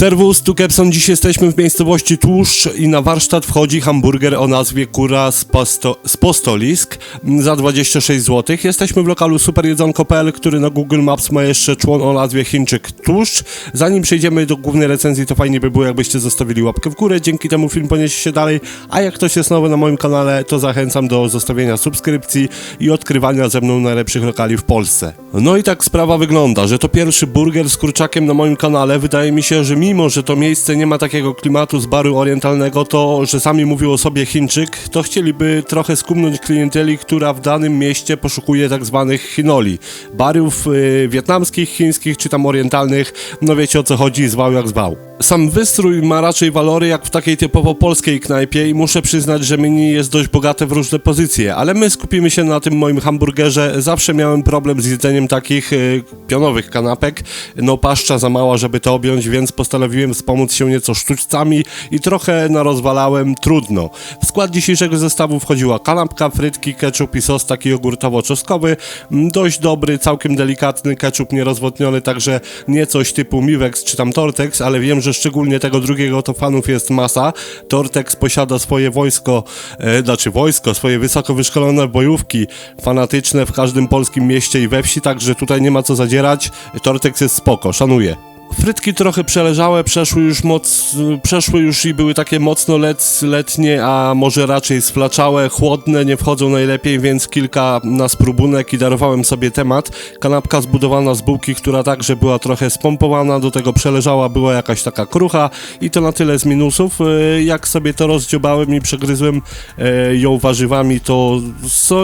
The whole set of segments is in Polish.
Serwus, tu Kepson. Dziś jesteśmy w miejscowości Tłuszcz i na warsztat wchodzi hamburger o nazwie Kura z, pasto, z Postolisk za 26 zł. Jesteśmy w lokalu superjedzonko.pl, który na Google Maps ma jeszcze człon o nazwie Chińczyk Tłuszcz. Zanim przejdziemy do głównej recenzji, to fajnie by było, jakbyście zostawili łapkę w górę. Dzięki temu film poniesie się dalej. A jak ktoś jest nowy na moim kanale, to zachęcam do zostawienia subskrypcji i odkrywania ze mną najlepszych lokali w Polsce. No i tak sprawa wygląda, że to pierwszy burger z kurczakiem na moim kanale. Wydaje mi się, że mimo, że to miejsce nie ma takiego klimatu z baru orientalnego, to, że sami mówił o sobie Chińczyk, to chcieliby trochę skumnąć klienteli, która w danym mieście poszukuje tak zwanych chinoli. Barów y, wietnamskich, chińskich czy tam orientalnych, no wiecie o co chodzi, zwał jak zwał. Sam wystrój ma raczej walory jak w takiej typowo polskiej knajpie i muszę przyznać, że menu jest dość bogate w różne pozycje, ale my skupimy się na tym moim hamburgerze. Zawsze miałem problem z jedzeniem takich y, pionowych kanapek. No paszcza za mała, żeby to objąć, więc postanowiłem wspomóc się nieco sztućcami i trochę narozwalałem trudno. W skład dzisiejszego zestawu wchodziła kanapka, frytki, ketchup i sos taki jogurtowo-czosnkowy. Mm, Dość dobry, całkiem delikatny, ketchup nierozwodniony, także nie coś typu Miwex czy tam Tortex, ale wiem, że szczególnie tego drugiego to fanów jest masa. Tortex posiada swoje wojsko, e, znaczy wojsko, swoje wysoko wyszkolone bojówki fanatyczne w każdym polskim mieście i we wsi, także tutaj nie ma co zadzierać. Tortex jest spoko, szanuję. Frytki trochę przeleżałe, przeszły już moc, przeszły już i były takie mocno let, letnie, a może raczej sflaczałe, chłodne, nie wchodzą najlepiej, więc kilka na spróbunek i darowałem sobie temat. Kanapka zbudowana z bułki, która także była trochę spompowana, do tego przeleżała, była jakaś taka krucha i to na tyle z minusów. E, Jak sobie to rozdziobałem i przegryzłem e, ją warzywami, to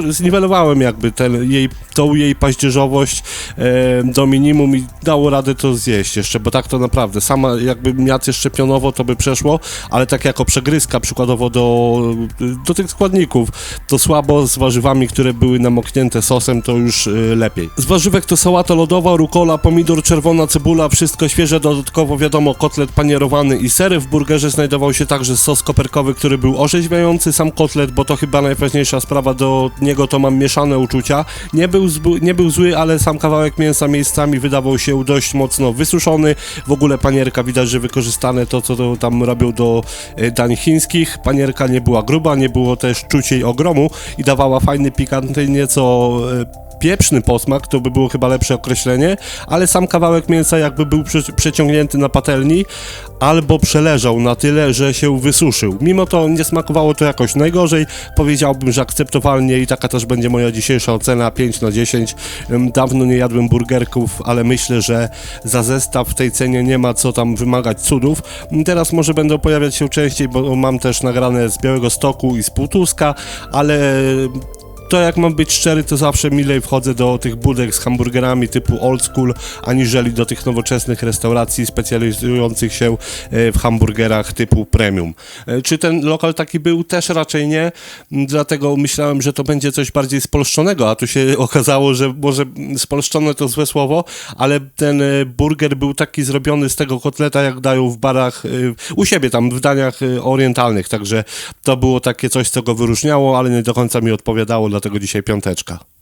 zniwelowałem jakby ten, jej, tą jej paździerzowość e, do minimum i dało radę to zjeść jeszcze, bo tak to naprawdę, sama jakby miał jeszcze pionowo, to by przeszło, ale tak jako przegryzka przykładowo do, do tych składników, to słabo z warzywami, które były namoknięte sosem, to już y, lepiej. Z warzywek to sałata lodowa, rukola, pomidor, czerwona cebula, wszystko świeże, dodatkowo wiadomo kotlet panierowany i sery. W burgerze znajdował się także sos koperkowy, który był orzeźwiający, sam kotlet, bo to chyba najważniejsza sprawa, do niego to mam mieszane uczucia. Nie był, nie był zły, ale sam kawałek mięsa miejscami wydawał się dość mocno wysuszony. W ogóle panierka widać, że wykorzystane to, co to tam robią do e, dań chińskich. Panierka nie była gruba, nie było też czuć jej ogromu i dawała fajny, pikantny, nieco e, pieprzny posmak, to by było chyba lepsze określenie, ale sam kawałek mięsa jakby był prze, przeciągnięty na patelni albo przeleżał na tyle, że się wysuszył. Mimo to nie smakowało to jakoś najgorzej, powiedziałbym, że akceptowalnie i taka też będzie moja dzisiejsza ocena 5 na 10. Ym, Dawno nie jadłem burgerków, ale myślę, że za zestaw w tej cenie nie ma co tam wymagać cudów. Teraz może będą pojawiać się częściej, bo mam też nagrane z Białego Stoku i z Półtuska, ale to jak mam być szczery, to zawsze milej wchodzę do tych budek z hamburgerami typu old school, aniżeli do tych nowoczesnych restauracji specjalizujących się e, w hamburgerach typu premium. E, Czy ten lokal taki był? Też raczej nie, m, dlatego myślałem, że to będzie coś bardziej spolszczonego, a tu się okazało, że może spolszczone to złe słowo, ale ten e, burger był taki zrobiony z tego kotleta, jak dają w barach u siebie tam w daniach orientalnych, także to było takie coś, co go wyróżniało, ale nie do końca mi odpowiadało, dlatego dzisiaj piąteczka.